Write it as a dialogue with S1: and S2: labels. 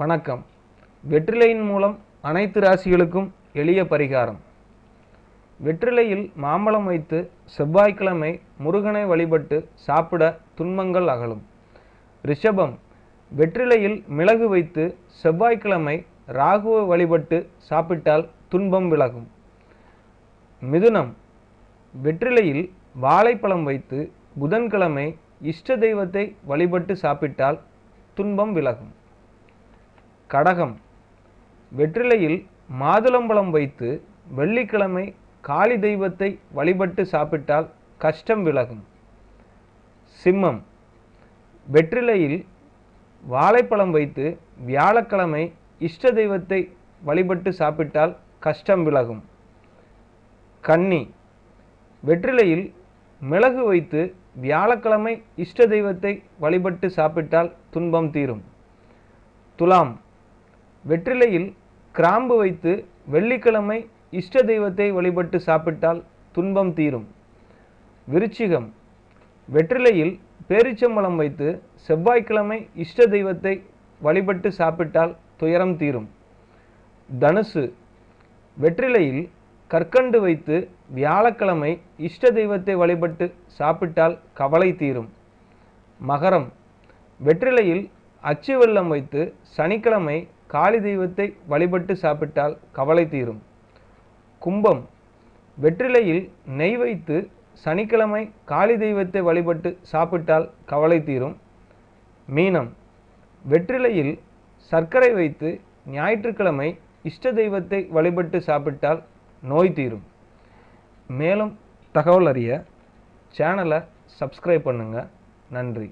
S1: வணக்கம். வெற்றிலையின் மூலம் அனைத்து ராசிகளுக்கும் எளிய பரிகாரம். வெற்றிலையில் மாம்பழம் வைத்து செவ்வாய்க்கிழமை முருகனை வழிபட்டு சாப்பிட துன்பங்கள் அகலும். ரிஷபம் வெற்றிலையில் மிளகு வைத்து செவ்வாய்க்கிழமை ராகுவை வழிபட்டு சாப்பிட்டால் துன்பம் விலகும். மிதுனம் வெற்றிலையில் வாழைப்பழம் வைத்து புதன்கிழமை இஷ்ட தெய்வத்தை வழிபட்டு சாப்பிட்டால் துன்பம் விலகும். கடகம். வெற்றிலையில் மாதுளம்பழம் வைத்து வெள்ளிக்கிழமை காளி தெய்வத்தை வழிபட்டு சாப்பிட்டால் கஷ்டம் விலகும். சிம்மம். வெற்றிலையில் வாழைப்பழம் வைத்து வியாழக்கிழமை இஷ்ட தெய்வத்தை வழிபட்டு சாப்பிட்டால் கஷ்டம் விலகும். கன்னி. வெற்றிலையில் மிளகு வைத்து வியாழக்கிழமை இஷ்ட தெய்வத்தை வழிபட்டு சாப்பிட்டால் துன்பம் தீரும். துலாம். வெற்றிலையில் கிராம்பு வைத்து வெள்ளிக்கிழமை இஷ்ட தெய்வத்தை வழிபட்டு சாப்பிட்டால் துன்பம் தீரும். விருச்சிகம். வெற்றிலையில் பேரிச்சம்பழம் வைத்து செவ்வாய்க்கிழமை இஷ்ட தெய்வத்தை வழிபட்டு சாப்பிட்டால் துயரம் தீரும். தனுசு. வெற்றிலையில் கற்கண்டு வைத்து வியாழக்கிழமை இஷ்ட தெய்வத்தை வழிபட்டு சாப்பிட்டால் கவலை தீரும். மகரம். வெற்றிலையில் அச்சு வெள்ளம் வைத்து சனிக்கிழமை காளி தெய்வத்தை வழிபட்டு சாப்பிட்டால் கவலை தீரும். கும்பம். வெற்றிலையில் நெய் வைத்து சனிக்கிழமை காளி தெய்வத்தை வழிபட்டு சாப்பிட்டால் கவலை தீரும். மீனம். வெற்றிலையில் சர்க்கரை வைத்து ஞாயிற்றுக்கிழமை இஷ்ட தெய்வத்தை வழிபட்டு சாப்பிட்டால் நோய் தீரும். மேலும் தகவல் அறிய சேனலை சப்ஸ்கிரைப் பண்ணுங்கள் நன்றி.